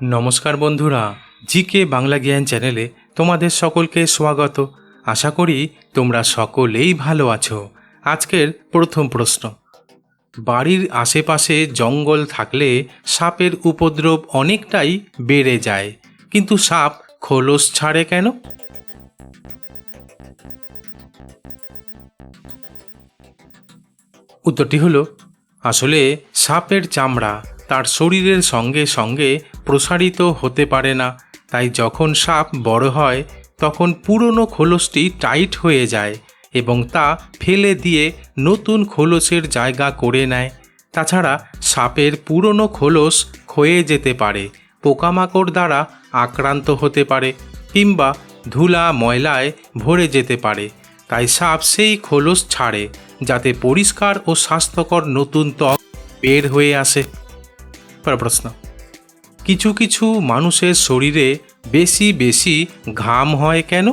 নমস্কার বন্ধুরা, জিকে বাংলা জ্ঞান চ্যানেলে তোমাদের সকলকে স্বাগত। আশা করি তোমরা সকলেই ভালো আছো। আজকের প্রথম প্রশ্ন। বাড়ির আশেপাশে জঙ্গল থাকলে সাপের উপদ্রব অনেকটাই বেড়ে যায়, কিন্তু সাপ খোলস ছাড়ে কেন? উত্তরটি হলো, আসলে সাপের চামড়া তার শরীরের সঙ্গে সঙ্গে প্রসারিত হতে পারে না। তাই যখন সাপ বড় হয়, তখন পুরনো খোলসটি টাইট হয়ে যায় এবং তা ফেলে দিয়ে নতুন খোলসের জায়গা করে নেয়। তাছাড়া সাপের পুরনো খোলস ক্ষয়ে যেতে পারে, পোকামাকড় দ্বারা আক্রান্ত হতে পারে কিংবা ধুলা ময়লায় ভরে যেতে পারে। তাই সাপ সেই খোলস ছাড়ে, যাতে পরিষ্কার ও স্বাস্থ্যকর নতুন ত্বক বের হয়ে আসে। প্রশ্ন। কিছু কিছু মানুষের শরীরে বেশি বেশি ঘাম হয় কেন?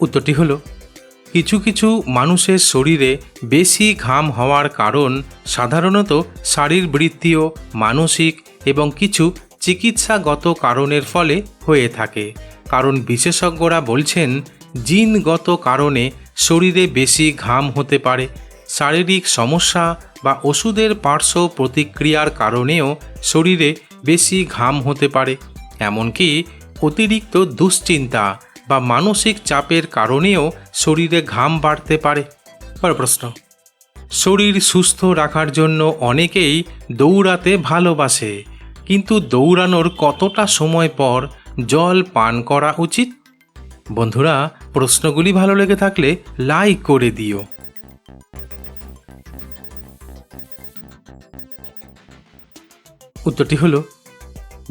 উত্তরটি হলো, কিছু কিছু মানুষের শরীরে বেশি ঘাম হওয়ার কারণ সাধারণত শারীরবৃত্তীয়, মানসিক এবং কিছু চিকিৎসাগত কারণের ফলে হয়ে থাকে। কারণ বিশেষজ্ঞরা বলছেন, জিনগত কারণে শরীরে বেশি ঘাম হতে পারে। শারীরিক সমস্যা বা ওষুধের পার্শ্ব প্রতিক্রিয়ার কারণেও শরীরে বেশি ঘাম হতে পারে, এমনকি অতিরিক্ত দুশ্চিন্তা বা মানসিক চাপের কারণেও শরীরে ঘাম বাড়তে পারে। প্রশ্ন, শরীর সুস্থ রাখার জন্য অনেকেই দৌড়াতে ভালোবাসে, কিন্তু দৌড়ানোর কতটা সময় পর জল পান করা উচিত? বন্ধুরা, প্রশ্নগুলি ভালো লেগে থাকলে লাইক করে দিও। উত্তরটি হলো,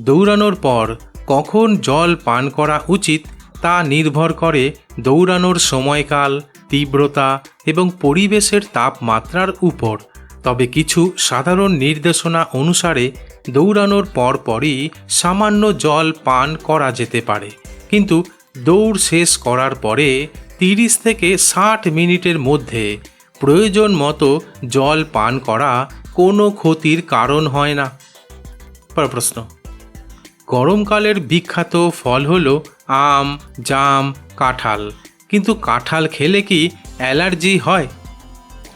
দৌড়ানোর পর কখন জল পান করা উচিত তা নির্ভর করে দৌড়ানোর সময়কাল, তীব্রতা এবং পরিবেশের তাপমাত্রার উপর। তবে কিছু সাধারণ নির্দেশনা অনুসারে দৌড়ানোর পরপরই সামান্য জল পান করা যেতে পারে। কিন্তু দৌড় শেষ করার পরে তিরিশ থেকে ষাট মিনিটের মধ্যে প্রয়োজন মতো জল পান করা কোনো ক্ষতির কারণ হয় না। পরের প্রশ্ন। গরমকালের বিখ্যাত ফল হলো আম, জাম, কাঁঠাল। কিন্তু কাঁঠাল খেলে কি অ্যালার্জি হয়?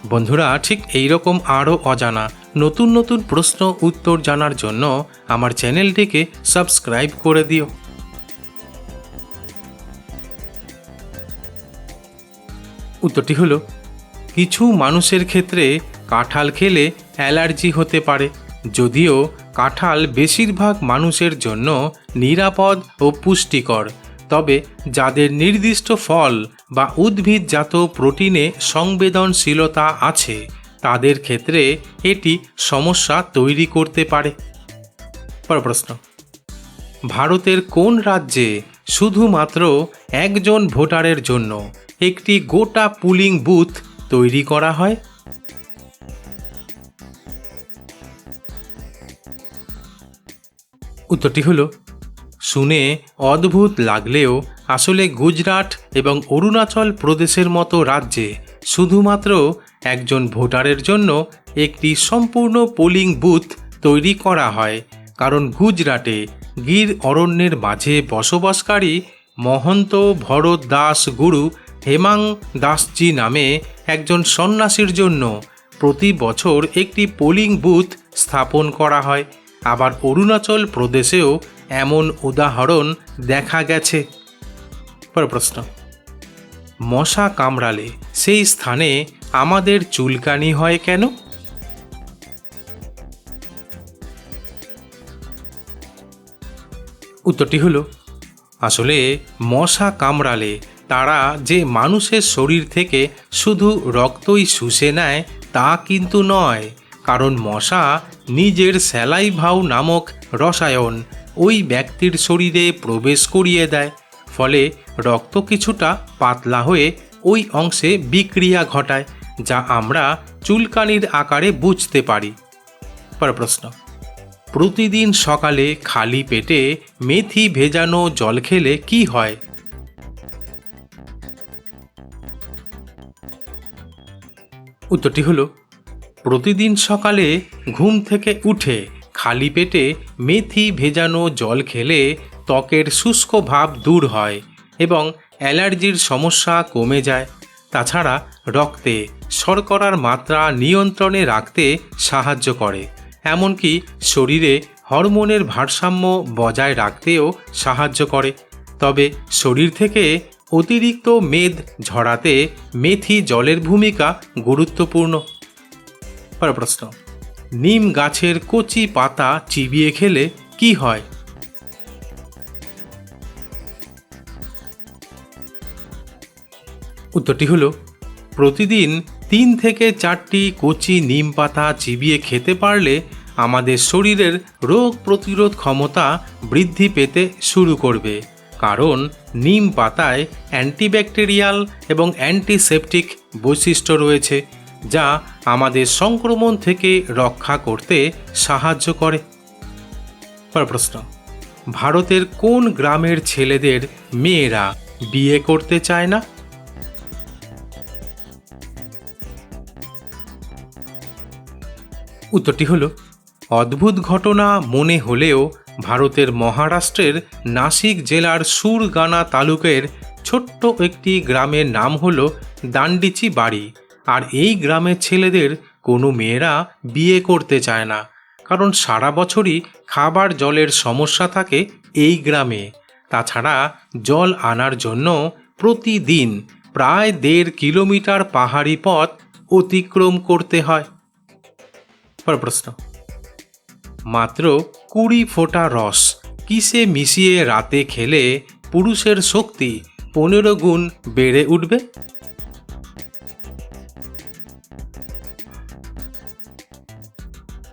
বন্ধুরা, ঠিক এই রকম আরও অজানা, নতুন নতুন প্রশ্ন উত্তর জানার জন্য আমার চ্যানেলটিকে সাবস্ক্রাইব করে দিও। উত্তরটি হলো, কিছু মানুষের ক্ষেত্রে কাঁঠাল খেলে অ্যালার্জি হতে পারে। যদিও কাঁঠাল বেশিরভাগ মানুষের জন্য নিরাপদ ও পুষ্টিকর, তবে যাদের নির্দিষ্ট ফল বা উদ্ভিদজাত প্রোটিনে সংবেদনশীলতা আছে, তাদের ক্ষেত্রে এটি সমস্যা তৈরি করতে পারে। প্রশ্ন। ভারতের কোন রাজ্যে শুধুমাত্র একজন ভোটারের জন্য একটি গোটা পুলিং বুথ তৈরি করা হয়? উত্তরটি হলো, শুনে অদ্ভুত লাগলেও আসলে গুজরাট এবং অরুণাচল প্রদেশের মতো রাজ্যে শুধুমাত্র একজন ভোটারের জন্য একটি সম্পূর্ণ পোলিং বুথ তৈরি করা হয়। কারণ গুজরাটে গির অরণ্যের মাঝে বসবাসকারী মহন্ত ভরত দাস গুরু হেমাং দাসজি নামে একজন সন্ন্যাসীর জন্য প্রতি বছর একটি পোলিং বুথ স্থাপন করা হয়। আবার অরুণাচল প্রদেশেও এমন উদাহরণ দেখা গেছে। প্রশ্ন। মশা কামড়ালে সেই স্থানে আমাদের চুলকানি হয় কেন? উত্তরটি হলো, আসলে মশা কামড়ালে তারা যে মানুষের শরীর থেকে শুধু রক্তই শুষে নেয় তা কিন্তু নয়। কারণ মশা নিজের স্যালাইভাউ নামক রসায়ন ওই ব্যক্তির শরীরে প্রবেশ করিয়ে দেয়, ফলে রক্ত কিছুটা পাতলা হয়ে ওই অংশে বিক্রিয়া ঘটায়, যা আমরা চুলকানির আকারে বুঝতে পারি। পর প্রশ্ন। প্রতিদিন সকালে খালি পেটে মেথি ভেজানো জল খেলে কি হয়? উত্তরটি হলো প্রতিদিন সকালে ঘুম থেকে উঠে খালি পেটে মেথি ভেজানো জল খেলে ত্বকের শুষ্ক ভাব দূর হয় এবং অ্যালার্জির সমস্যা কমে যায়। তাছাড়া রক্তে শর্করার মাত্রা নিয়ন্ত্রণে রাখতে সাহায্য করে, এমনকি শরীরে হরমোনের ভারসাম্য বজায় রাখতেও সাহায্য করে। তবে শরীর থেকে অতিরিক্ত মেদ ঝরাতে মেথি জলের ভূমিকা গুরুত্বপূর্ণ। পরের প্রশ্ন। নিম গাছের কচি পাতা চিবিয়ে খেলে কি হয়? উত্তরটি হলো, প্রতিদিন তিন থেকে চারটি কচি নিম পাতা চিবিয়ে খেতে পারলে আমাদের শরীরের রোগ প্রতিরোধ ক্ষমতা বৃদ্ধি পেতে শুরু করবে। কারণ নিম পাতায় অ্যান্টিব্যাকটেরিয়াল এবং অ্যান্টিসেপটিক বৈশিষ্ট্য রয়েছে। যা আমাদের সংক্রমণ থেকে রক্ষা করতে সাহায্য করে। প্রশ্ন, ভারতের কোন গ্রামের ছেলেদের মেয়েরা বিয়ে করতে চায় না? উত্তরটি হলো, অদ্ভুত ঘটনা মনে হলেও ভারতের মহারাষ্ট্রের নাসিক জেলার সুরগানা তালুকের ছোট্ট একটি গ্রামের নাম হল দান্ডিচি বাড়ি। আর এই গ্রামের ছেলেদের কোনো মেয়েরা বিয়ে করতে চায় না। কারণ সারা বছরই খাবার জলের সমস্যা থাকে এই গ্রামে। তাছাড়া জল আনার জন্য প্রতিদিন প্রায় দেড় কিলোমিটার পাহাড়ি পথ অতিক্রম করতে হয়। পর প্রশ্ন। মাত্র কুড়ি ফোঁটা রস কিসে মিশিয়ে রাতে খেলে পুরুষের শক্তি পনেরো গুণ বেড়ে উঠবে?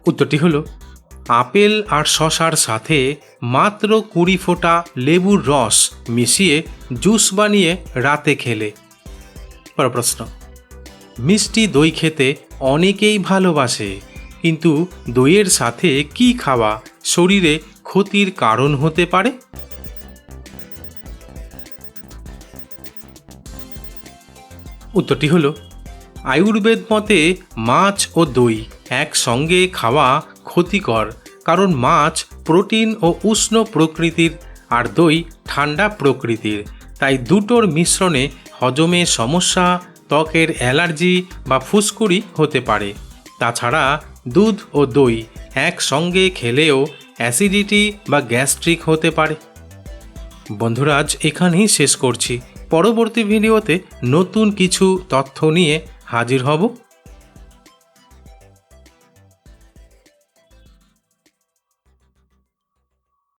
উত্তরটি হলো, আপেল আর শশার সাথে মাত্র কুড়ি ফোঁটা লেবুর রস মিশিয়ে জুস বানিয়ে রাতে খেলে। পর প্রশ্ন, মিষ্টি দই খেতে অনেকেই ভালোবাসে, কিন্তু দইয়ের সাথে কি খাওয়া শরীরে ক্ষতির কারণ হতে পারে? উত্তরটি হলো, আয়ুর্বেদ মতে মাছ ও দই একসঙ্গে খাওয়া ক্ষতিকর, কারণ মাছ প্রোটিন ও উষ্ণ প্রকৃতির আর দই ঠান্ডা প্রকৃতির। তাই দুটোর মিশ্রণে হজমে সমস্যা, ত্বকের অ্যালার্জি বা ফুসকুড়ি হতে পারে। তাছাড়া দুধ ও দই একসঙ্গে খেলেও অ্যাসিডিটি বা গ্যাস্ট্রিক হতে পারে। বন্ধুরা, আজ এখানেই শেষ করছি। পরবর্তী ভিডিওতে নতুন কিছু তথ্য নিয়ে হাজির হব।